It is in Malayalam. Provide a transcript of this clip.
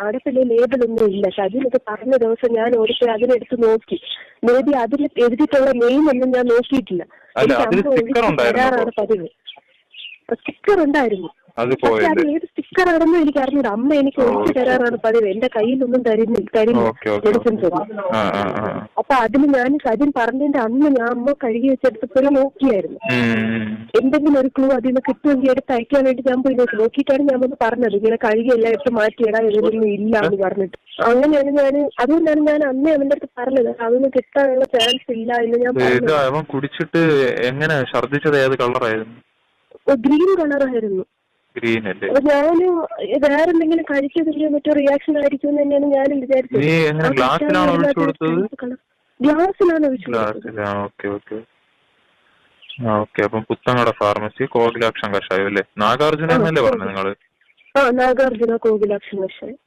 അവിടെ പിന്നെ ലേബൽ ഒന്നും ഇല്ല. ഷജിനൊക്കെ പറഞ്ഞ ദിവസം ഞാൻ ഓടിപ്പോയി അതിനെടുത്ത് നോക്കി. മേ ബി അതിൽ എഴുതിയിട്ടുള്ള നെയിം ഒന്നും ഞാൻ നോക്കിയിട്ടില്ല. എനിക്ക് അമ്മ? തരാറാണ് പതിവ്. സ്റ്റിക്കർ ഉണ്ടായിരുന്നു. അത് പക്ഷെ അത് ഏത് സ്റ്റിക്കർ ആണെന്ന് എനിക്ക് അറിഞ്ഞൂടാ. അമ്മ എനിക്ക് ഒഴിച്ചു തരാറാണ് പതിവ്. എന്റെ കയ്യിലൊന്നും തരുന്നില്ല ഓക്കെ മെഡിസിൻസ് ഒന്നും അപ്പൊ അതിന് ഞാൻ കാര്യം പറഞ്ഞതിന്റെ അന്ന് ഞാൻ അമ്മ കഴുകി വെച്ചെടുത്തപ്പോഴും നോക്കിയായിരുന്നു. എന്തെങ്കിലും ഒരു ക്ലൂ അതിൽ നിന്ന് കിട്ടുമെങ്കിൽ എടുത്ത് അയക്കാൻ വേണ്ടി ഞാൻ പോയി നോക്കി. നോക്കിയിട്ടാണ് ഞാൻ വന്ന് പറഞ്ഞത്. ഇങ്ങനെ കഴുകിയെല്ലാം എടുത്ത് മാറ്റിയിടാൻ എന്തെങ്കിലും ഇല്ല എന്ന് പറഞ്ഞിട്ട്. അങ്ങനെയാണ് ഞാൻ അതുകൊണ്ടാണ് ഞാൻ അന്നേ അവന്റെ അടുത്ത് പറഞ്ഞത്. അതൊന്നും കിട്ടാനുള്ള ചാൻസ് ഇല്ല എന്ന് ഞാൻ ഇത് അവൻ കുടിച്ചിട്ട് എങ്ങനെ ഛർദ്ദിച്ചത് ഏത് കളറായിരുന്നു? ഗ്രീൻ കളറായിരുന്നു. ഗ്രീൻ അല്ലേ? ഞാൻ വേറെ എന്തെങ്കിലും കഴിച്ചതിന്റെ മറ്റോ റിയാക്ഷൻ ആയിരിക്കും എന്ന് തന്നെയാണ് ഞാൻ വിചാരിച്ചത്. നീ എങ്ങനെ ഗ്ലാസ്സിലാണോ ഒഴിച്ചു കൊടുത്തത്? ഗ്ലാസ്സിലാണ് ഓക്കെ അപ്പം പുത്തങ്ങട ഫാർമസി കോകിലാക്ഷൻ കഷായം അല്ലേ? നാഗാർജുന എന്നല്ലേ പറഞ്ഞത് നിങ്ങൾ? ആ നാഗാർജുന കോകിലാക്ഷൻ പക്ഷേ